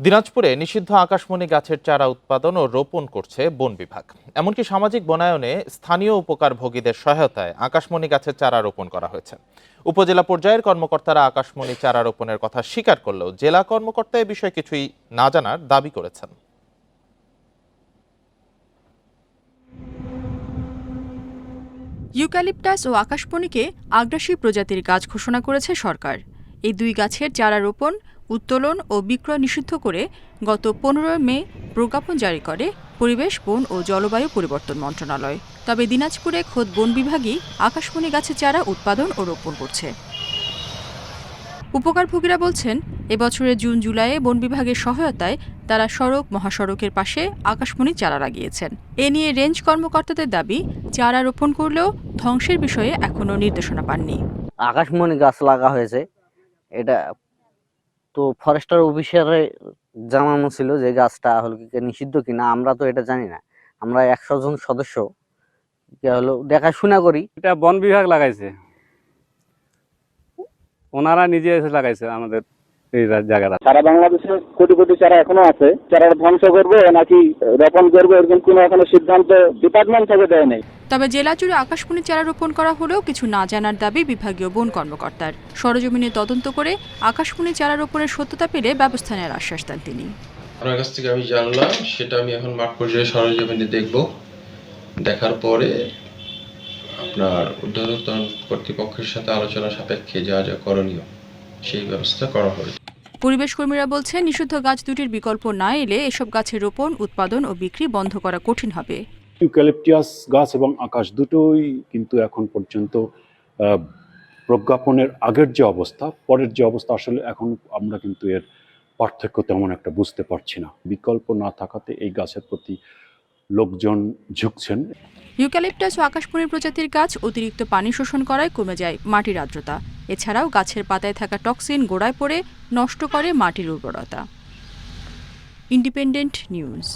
দিনাজপুরে নিষিদ্ধ আকাশমণি গাছের চারা উৎপাদন ও রোপণ করছে বন বিভাগ। এমনকি সামাজিক বনায়নে স্থানীয় উপকারভোগীদের সহায়তায় আকাশমণি গাছের চারা রোপণ করা হয়েছে। উপজেলা পর্যায়ের কর্মকর্তারা আকাশমণি চারা রোপণের কথা স্বীকার করলেও জেলা কর্মকর্তা এ বিষয়ে কিছুই না জানার দাবি করেছেন। ইউক্যালিপটাস ও আকাশমণিকে আগ্রাসী প্রজাতির গাছ ঘোষণা করেছে সরকার। এই দুই গাছের চারা রোপণ উত্তোলন ও বিক্রয় নিষিদ্ধ করে গত পনেরোই মে প্রজ্ঞাপন জারি করে পরিবেশ, বন ও জলবায়ু পরিবর্তন মন্ত্রণালয়। তবে দিনাজপুরে খোদ বন বিভাগই আকাশমণি গাছের চারা উৎপাদন ও রোপণ করছে। উপকারভোগীরা বলছেন, এবছরের জুন জুলাইয়ে বন বিভাগের সহায়তায় তারা সড়ক, মহাসড়কের পাশে আকাশমণি চারা লাগিয়েছেন। এ নিয়ে রেঞ্জ কর্মকর্তাদের দাবি, চারা রোপণ করলেও ধ্বংসের বিষয়ে এখনও নির্দেশনা পাননি। আকাশমণি গাছ লাগা হয়েছে। এটা তো ফরেস্টার অফিসারে জানানো ছিল যে গাছটা হলো কি নিষিদ্ধ কিনা আমরা তো এটা জানি না। আমরা একশো জন সদস্য হলো দেখাশোনা করি। এটা বন বিভাগ লাগাইছে। ওনারা নিজে এসে লাগাইছে আমাদের এই জায়গাটা। সারা বাংলাদেশে কোটি কোটি চারা এখনও আছে। চারা ধ্বংস করবে নাকি রোপণ করবে এরকম কোনো এখনও সিদ্ধান্ত ডিপার্টমেন্ট থেকে দেয় নাই। তবে জেলা জুড়ে আকাশমণি চারা রোপণ করা হলেও কিছু না জানার দাবি বিভাগীয় বন কর্মকর্তার। সরজমিনে তদন্ত করে আকাশমণি চারা রোপণের সত্যতা পেলে ব্যবস্থা নেওয়ার আশ্বাস দেন তিনি। আপনার কাছ থেকে আমি জানলাম সেটা আমি এখন মাঠ পর্যায়ে সরজমিনে দেখব। দেখার পরে আপনার কর্তৃপক্ষের সাথে আলোচনা সাপেক্ষে যা যা করণীয় সেই ব্যবস্থা করা হবে। পরিবেশ কর্মীরা বলছেন নিষিদ্ধ গাছ দুটির বিকল্প না এলে এসব গাছের রোপণ উৎপাদন ও বিক্রি বন্ধ করা কঠিন হবে। ইউক্যালিপটিয়াস গাছ এবং আকাশ দুটোই কিন্তু এখন পর্যন্ত প্রজ্ঞাপনের আগের যে অবস্থা, পরের যে অবস্থা আসলে এখন আমরা কিন্তু এর পার্থক্য তেমন একটা বুঝতে পারছি না। বিকল্প না থাকাতে এই গাছের প্রতি লোকজন ঝুঁকছেন। ইউক্যালিপটাস ও আকাশমণি প্রজাতির গাছ অতিরিক্ত পানি শোষণ করায় কমে যায় মাটির আর্দ্রতা। এছাড়াও গাছের পাতায় থাকা টক্সিন গোড়ায় পড়ে, নষ্ট করে মাটির উর্বরতা। Independent news.